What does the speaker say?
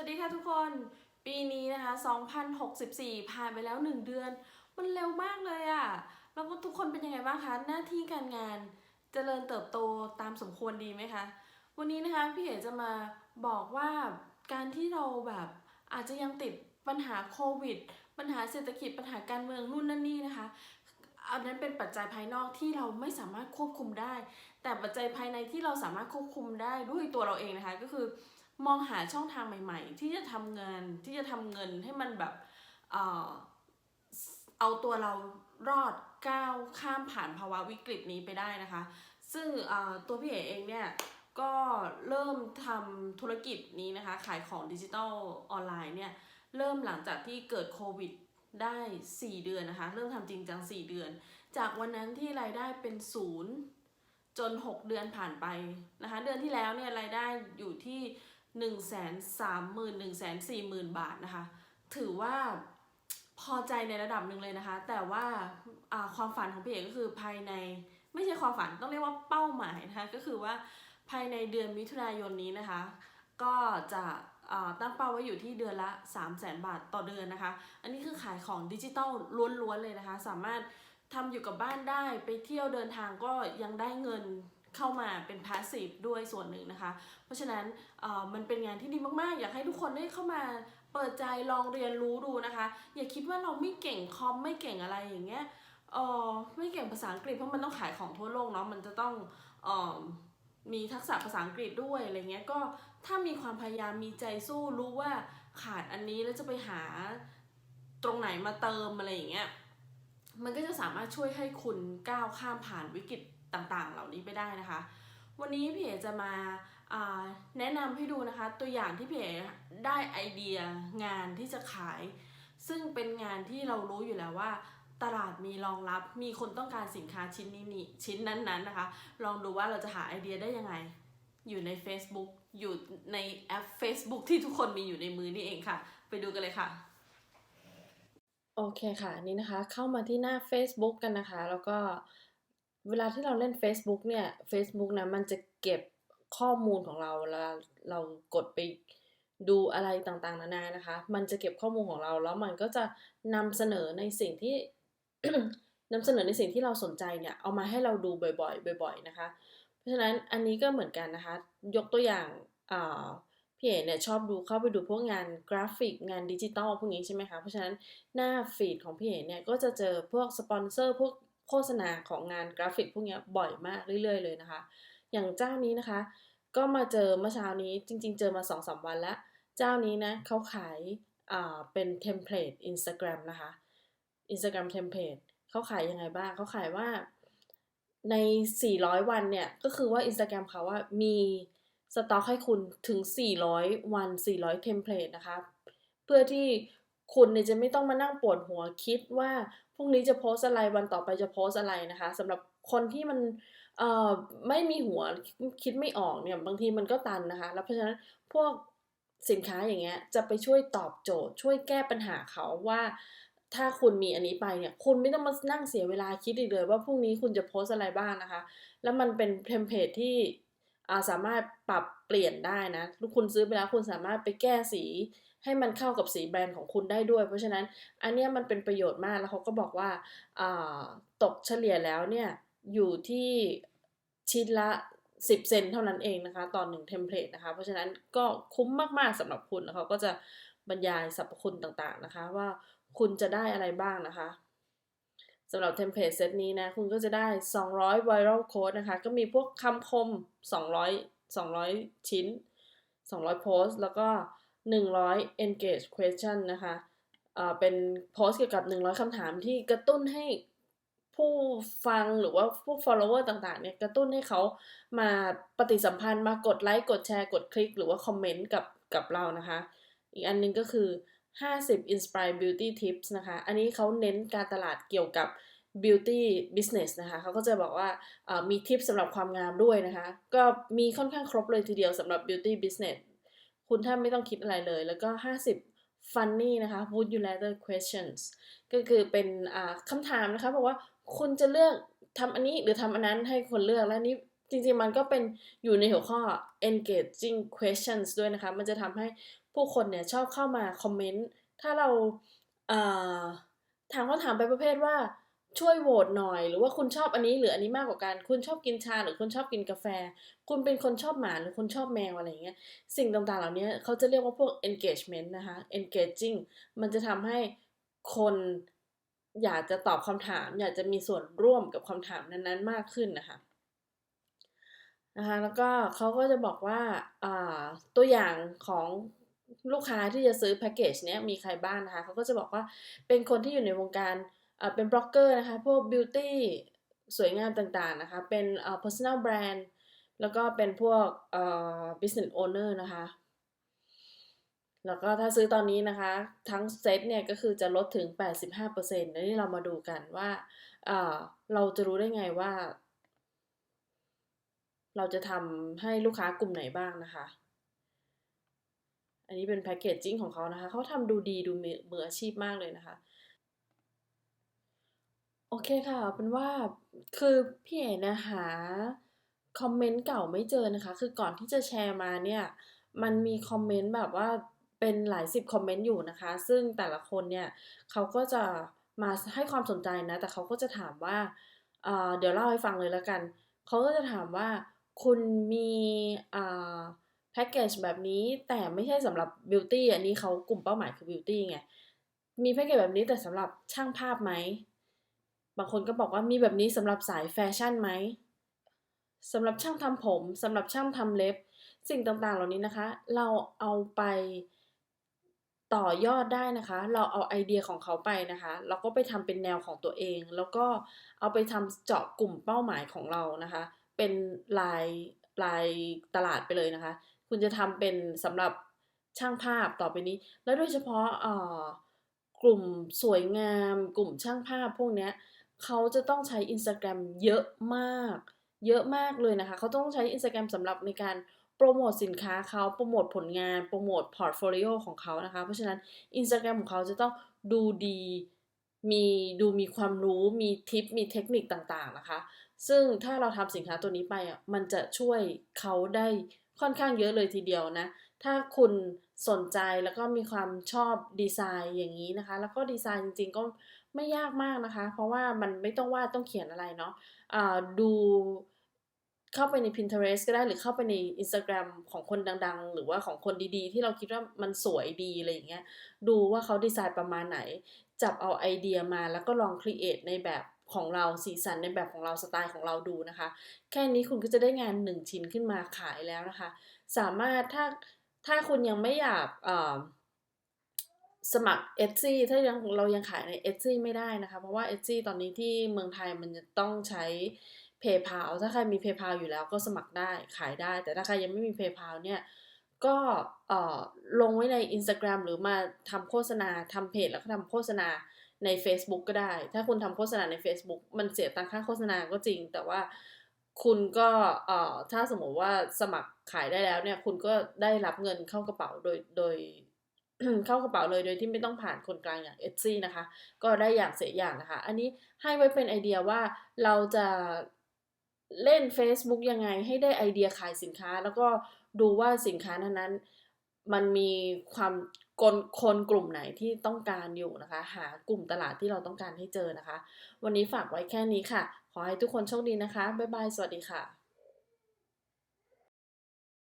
วัสดีค่ะทุกคน ปีนี้นะคะ 2064 ผ่านไปแล้ว 1 เดือน มันเร็วมากเลยอะ่ะ แล้วก็ทุกคนเป็นยังไงบ้างคะ หน้าที่การงานจเจริญเติบโตตามสมควรดีไหมคะ วันนี้นะคะพี่เอ๋จะมาบอกว่าการที่เราแบบอาจจะยังติดปัญหาโควิด ปัญหาเศรษฐกิจปัญหาการเมืองนู่นนั่นนี่นะคะ อันนั้นเป็นปัจจัยภายนอกที่เราไม่สามารถควบคุมได้ แต่ปัจจัยภายในที่เราสามารถควบคุมได้ด้วยตัวเราเองนะคะก็คือ มองหาช่องทางใหม่ ๆ ที่จะทำเงานที่จะทำเงินให้มันแบบเออเอาตัวเรารอดก้าวข้ามผ่านภาวะวิกฤตนี้ไปได้นะคะ ซึ่งตัวพี่เอ๋เองเนี่ยก็เริ่มทำธุรกิจนี้นะคะ ขายของดิจิทัลออนไลน์เนี่ยเริ่มหลังจากที่เกิดโควิดได้ 4 เดือนนะคะ เริ่มทำจริงจัง 4 เดือน จากวันนั้นที่รายได้เป็นศูนย์จน 6 เดือนผ่านไปนะคะ เดือนที่แล้วเนี่ยรายได้อยู่ที่ 1 3 0 0 0 0 1 4 0 0 0 บาทนะคะ ถือว่าพอใจในระดับหนึ่งเลยนะคะ แต่ว่าความฝันของพี่เอกก็คือภายในไม่ใช่ความฝันต้องเรียกว่าเป้าหมายนะคะ ก็คือว่าภายในเดือนมิถุนายนนี้นะคะ ก็จะตั้งเป้าไว้อยู่ที่เดือนละ 3 0 0 0 0 0บาทต่อเดือนนะคะ อันนี้คือขายของดิจิตอลล้วนๆเลยนะคะ สามารถทำอยู่กับบ้านได้ไปเที่ยวเดินทางก็ยังได้เงิน เข้ามาเป็นพาสซีฟด้วยส่วนหนึ่งนะคะ เพราะฉะนั้นเออมันเป็นงานที่ดีมากๆ อยากให้ทุกคนได้เข้ามาเปิดใจลองเรียนรู้ดูนะคะ อย่าคิดว่าเราไม่เก่งคอมไม่เก่งอะไรอย่างเงี้ยเออไม่เก่งภาษาอังกฤษเพราะมันต้องขายของทั่วโลกเนาะมันจะต้องเออมีทักษะภาษาอังกฤษด้วยอะไรเงี้ยก็ถ้ามีความพยายามมีใจสู้รู้ว่าขาดอันนี้แล้วจะไปหาตรงไหนมาเติมอะไรอย่างเงี้ยมันก็จะสามารถช่วยให้คุณก้าวข้ามผ่านวิกฤต ต่างๆ เหล่านี้ไปได้นะคะ วันนี้พี่เอจะมาาแนะนำให้ดูนะคะ ตัวอย่างที่พี่เอได้ไอเดียงานที่จะขาย ซึ่งเป็นงานที่เรารู้อยู่แล้วว่า ตลาดมีรองรับมีคนต้องการสินค้าชิ้นนี้นี่ชิ้นนั้นๆนนะคะ ลองดูว่าเราจะหาไอเดียได้ยังไง อยู่ใน Facebook อยู่ในแอป Facebook ที่ทุกคนมีอยู่ในมือนี่เองค่ะ ไปดูกันเลยค่ะโอเคค่ะนนี่นะคะเข้ามาที่หน้า Facebook กันนะคะ แล้วก็ เวลาที่เราเล่น Facebook เนี่ย Facebook นะมันจะเก็บข้อมูลของเราเวลาเรากดไปดูอะไรต่างๆ นานานะคะ มันจะเก็บข้อมูลของเราแล้วมันก็จะนำเสนอในสิ่งที่นำเสนอในสิ่งที่เราสนใจเนี่ย เอามาให้เราดูบ่อยๆ บ่อย ๆ นะคะ เพราะฉะนั้นอันนี้ก็เหมือนกันนะคะ ยกตัวอย่างอ่าพี่เอ๋เนี่ยชอบดูเข้าไปดูพวกงานกราฟิกงานดิจิตอลพวกนี้ใช่ไหมคะ เพราะฉะนั้นหน้าฟีดของพี่เอ๋เนี่ยก็จะเจอพวกสปอนเซอร์พวก โฆษณาของงานกราฟิกพวกนี้บ่อยมากเรื่อยๆเลยนะคะ อย่างเจ้านี้นะคะ ก็มาเจอเมื่อเช้านี้จริง ๆ เจอมา2อสวันแล้ว เจ้านี้นะเขาขายเป็นเทมเพลต Instagram นะคะ Instagram เทมเพลตเขาขายยังไงบ้างเขาขายว่าใน 400 วันเนี่ย ก็คือว่า Instagram เขาว่ามีสต็อกให้คุณถึง 400 วัน 400 เทมเพลตนะคะ เพื่อที่ คุณเนี่ยจะไม่ต้องมานั่งปวดหัวคิดว่าพรุ่งนี้จะโพสอะไรวันต่อไปจะโพสอะไรนะคะสำหรับคนที่มันเอ่อไม่มีหัวคิดไม่ออกเนี่ยบางทีมันก็ตันนะคะ แล้วเพราะฉะนั้นพวกสินค้าอย่างเงี้ยจะไปช่วยตอบโจทย์ ช่วยแก้ปัญหาเขาว่าถ้าคุณมีอันนี้ไปเนี่ย คุณไม่ต้องมานั่งเสียเวลาคิดอีกเลย ว่าพรุ่งนี้คุณจะโพสอะไรบ้างนะคะ แล้วมันเป็นเทมเพลตที่อ่าสามารถปรับเปลี่ยนได้นะ คุณซื้อไปแล้วคุณสามารถไปแก้สี ให้มันเข้ากับสีแบรนด์ของคุณได้ด้วย เพราะฉะนั้นอันนี้มันเป็นประโยชน์มากแล้วเขาก็บอกว่าตกเฉลี่ยแล้วเนี่ยอยู่ที่ชิ้นละ10 เซนเท่านั้นเองนะคะต่อหนึ่งเทมเพลตนะคะ เพราะฉะนั้นก็คุ้มมากๆสำหรับคุณแล้วเขาก็จะบรรยายสรรพคุณต่างๆนะคะ ว่าคุณจะได้อะไรบ้างนะคะสำหรับเทมเพลตเซตนี้นะ คุณก็จะได้ 200 viral code นะคะ ก็มีพวกคำคม 200 200 ชิ้น 200 โพสต์ แล้วก็ 100 engage question นะคะเป็นโพสเกี่ยวกับ 100 คำถามที่กระตุ้นให้ผู้ฟังหรือว่าพวก follower ต่างๆเนี่ยกระตุ้นให้เขามาปฏิสัมพันธ์มากดไลค์กดแชร์กดคลิกหรือว่าคอมเมนต์กับกับเรานะคะ อีกอันนึงก็คือ 50 inspire beauty tips นะคะ อันนี้เขาเน้นการตลาดเกี่ยวกับ beauty business นะคะเขาก็จะบอกว่ามีทิปสำหรับความงามด้วยนะคะ ก็มีค่อนข้างครบเลยทีเดียวสำหรับ beauty business คุณถ้าไม่ต้องคิดอะไรเลย แล้วก็ 50 funny นะคะ would you rather questions ก็คือเป็นคำถามนะคะบอกว่าคุณจะเลือกทำอันนี้หรือทำอันนั้นให้คนเลือกและนี้จริงๆมันก็เป็นอยู่ในหัวข้อ engaging questions ด้วยนะคะ มันจะทำให้ผู้คนเนี่ยชอบเข้ามาคอมเมนต์ ถ้าเราถามคำถามไปประเภทว่า ช่วยโหวตหน่อย หรือว่าคุณชอบอันนี้หรืออันนี้มากกว่ากัน คุณชอบกินชาหรือคุณชอบกินกาแฟ คุณเป็นคนชอบหมาหรือคุณชอบแมวอะไรอย่างเงี้ยสิ่งต่างๆ เหล่านี้เขาจะเรียกว่าพวก engagement นะคะ engaging มันจะทำให้คนอยากจะตอบคำถาม อยากจะมีส่วนร่วมกับคำถามนั้นๆ มากขึ้นนะคะนะคะแล้วก็เขาก็จะบอกว่าตัวอย่างของลูกค้าที่จะซื้อแพ็กเกจเนี้ยมีใครบ้างนะคะเขาก็จะบอกว่าเป็นคนที่อยู่ในวงการ เป็นบล็อกเกอร์นะคะ พวกบิวตี้สวยงามต่างๆนะคะ เป็น personal brand แล้วก็เป็นพวก business owner นะคะ แล้วก็ถ้าซื้อตอนนี้นะคะ ทั้งเซตเนี่ยก็คือจะลดถึง 85%แล้วนี่เรามาดูกันว่าเราจะรู้ได้ไงว่า เราจะทำให้ลูกค้ากลุ่มไหนบ้างนะคะ อันนี้เป็นแพคเกจจิ้งของเขานะคะ เขาทำดูดีดูมืออาชีพมากเลยนะคะ โอเคค่ะเป็นว่า คือพี่เอ๋นะหาคอมเมนต์เก่าไม่เจอนะคะ คือก่อนที่จะแชร์มาเนี่ย มันมีคอมเมนต์แบบว่าเป็นหลายสิบคอมเมนต์อยู่นะคะ ซึ่งแต่ละคนเนี่ยเขาก็จะมาให้ความสนใจนะ แต่เขาก็จะถามว่าเดี๋ยวเล่าให้ฟังเลยแล้วกัน เขาก็จะถามว่าคุณมีแพ็กเกจแบบนี้แต่ไม่ใช่สำหรับบิวตี้อันนี้เขากลุ่มเป้าหมายคือบิวตี้ไง มีแพ็กเกจแบบนี้แต่สำหรับช่างภาพไหม บางคนก็บอกว่ามีแบบนี้สำหรับสายแฟชั่นไหมสำหรับช่างทำผมสำหรับช่างทำเล็บ สิ่งต่างๆ เหล่านี้นะคะ เราเอาไปต่อยอดได้นะคะ เราเอาไอเดียของเขาไปนะคะ เราก็ไปทำเป็นแนวของตัวเอง แล้วก็เอาไปทำเจาะกลุ่มเป้าหมายของเรานะคะ เป็นลายลายตลาดไปเลยนะคะ คุณจะทำเป็นสำหรับช่างภาพต่อไปนี้ แล้วโดยเฉพาะกลุ่มสวยงาม กลุ่มช่างภาพพวกนี้ เขาจะต้องใช้ Instagram เยอะมาก เยอะมากเลยนะคะ เขาต้องใช้ Instagram สำหรับในการโปรโมทสินค้าเขาโปรโมทผลงาน โปรโมทพอร์ตโฟลิโอของเขานะคะ เพราะฉะนั้น Instagram ของเขาจะต้องดูดี มีดูมีความรู้ มีทิป มีเทคนิคต่างๆนะคะ ซึ่งถ้าเราทำสินค้าตัวนี้ไปอะ มันจะช่วยเขาได้ค่อนข้างเยอะเลยทีเดียวนะ ถ้าคุณสนใจแล้วก็มีความชอบดีไซน์อย่างนี้นะคะ แล้วก็ดีไซน์จริงๆก็ไม่ยากมากนะคะ เพราะว่ามันไม่ต้องวาดต้องเขียนอะไรเนาะะดูเข้าไปใน Pinterest ก็ได้หรือเข้าไปใน Instagram ของคนดัง ๆ หรือว่าของคนดีๆ ที่เราคิดว่ามันสวยดีอะไรอย่างเงี้ยดูว่าเขาดีไซน์ประมาณไหน จับเอาไอเดียมาแล้วก็ลองครีเอทในแบบของเราสีสันในแบบของเราสไตล์ของเราดูนะคะ แค่นี้คุณก็จะได้งานหนึ่งชิ้นขึ้นมาขายแล้วนะคะ สามารถถ้า ถ้าคุณยังไม่อยากสมัคร e t ซี่ถ้ายังเรายังขายใน e t ซี่ไม่ได้นะคะ เพราะว่า e t ซี่ตอนนี้ที่เมืองไทยมันจะต้องใช้ PayPal ถ้าใครมี PayPal อยู่แล้วก็สมัครได้ขายได้ แต่ถ้าใครยังไม่มี PayPal เนี่ยก็ลงไว้ใน Instagram หรือมาทำโฆษณาทำเพจแล้วก็ทำโฆษณาใน Facebook ก็ได้ ถ้าคุณทำโฆษณาใน Facebook มันเสียตังค่าโฆษณาก็จริง แต่ว่า คุณก็เอ่อถ้าสมมติว่าสมัครขายได้แล้วเนี่ย คุณก็ได้รับเงินเข้ากระเป๋าโดยโดยเข้ากระเป๋าเลยโดยที่ไม่ต้องผ่านคนกลางอย่างเอซี่นะคะ ก็ได้อย่างเสียอย่างนะคะ อันนี้ให้ไว้เป็นไอเดียว่าเราจะเล่น Facebook ยังไงให้ได้ไอเดียขายสินค้า แล้วก็ดูว่าสินค้านั้น มันมีความคนคนกลุ่มไหนที่ต้องการอยู่นะคะ หากลุ่มตลาดที่เราต้องการให้เจอนะคะ วันนี้ฝากไว้แค่นี้ค่ะ ขอให้ทุกคนโชคดีนะคะ บ๊ายบาย สวัสดีค่ะ